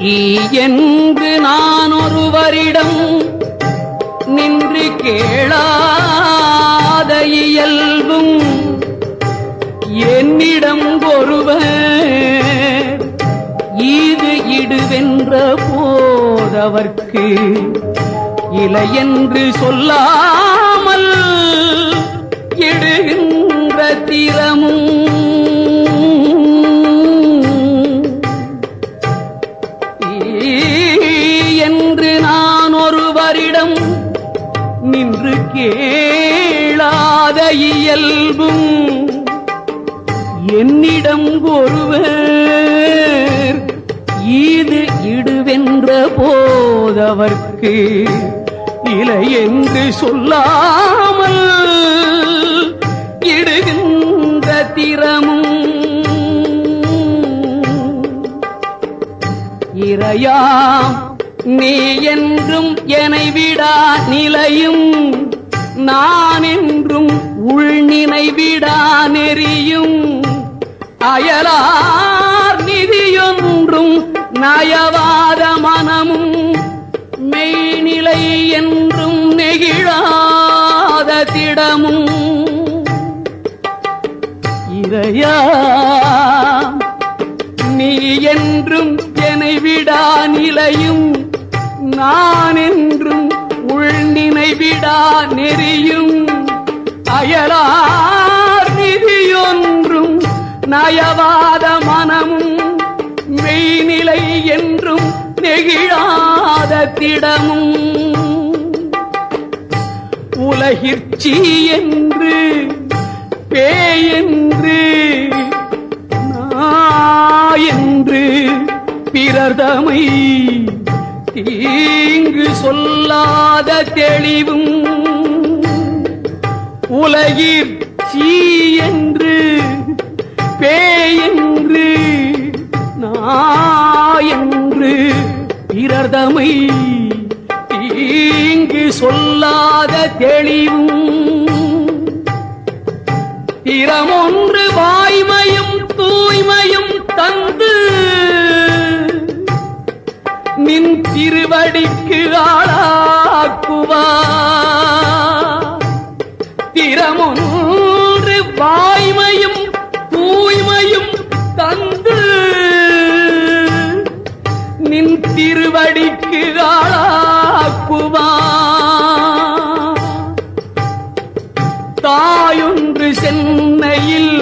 என்று நான் ஒருவரிடம் நின்று கேளாத இயல்பும் என்னிடம் ஒருவர். இது இடுவென்ற போதவர்க்கு இலையென்று சொல்லாமல் எடுகின்ற திறமும் இயல்பும் என்னிடம் ஒருவர் ஈது இடுவென்ற போதவர்க்கு இலை என்று சொல்லாமல் இடுகின்ற திறமும் இறையாம் நீ என்றும் என விடா நிலையும் நான் என்றும் உள் நினைவிடா நெறியும் அயலார் நிதியொன்றும் நயவாத மனமும் மெய்நிலை என்றும் நெகிழாத திடமும். இறையா நீ என்றும் என்னை விடா நிலையும். நெறியும் அயலார் நிதியொன்றும் நயவாத மனமும் மெய்நிலை என்றும் நெகிழாத திடமும். உலகிற்சி என்று பேயென்று நாயென்று பிறர்தமை தீங்கு சொல்லாத தெளிவும் உலகில் சீ என்று பேயென்று நாயென்று பிறர்தமை தீங்கு சொல்லாத தெளிவும். திறமொன்று வாய்மையும் தூய்மையும் தந்து நின் திருவடிக்கு ஆளாக்குவா திறமொன்று வாய்மையும் தூய்மையும் தந்து நின் திருவடிக்கு ஆளாக்குவா. தாயொன்று சென்னையில்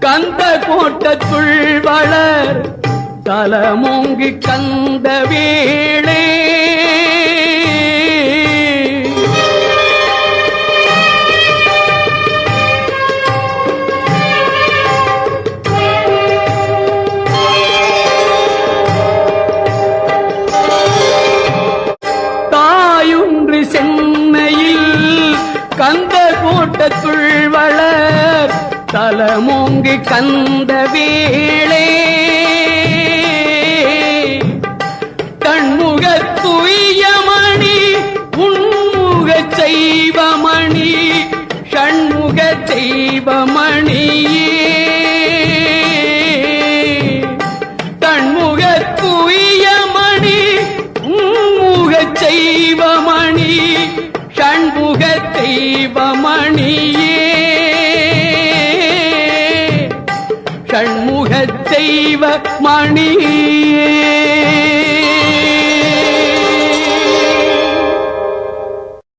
கந்த கோட்டத்துள் வளர் தலமோங்கி கந்த வேளே. கோட்டத்துள் வளர் தலமோங்கி கந்த வேளே. தன்முக ஷண்முக தெய்வமணியே. ஷண்முக தெய்வ மணியே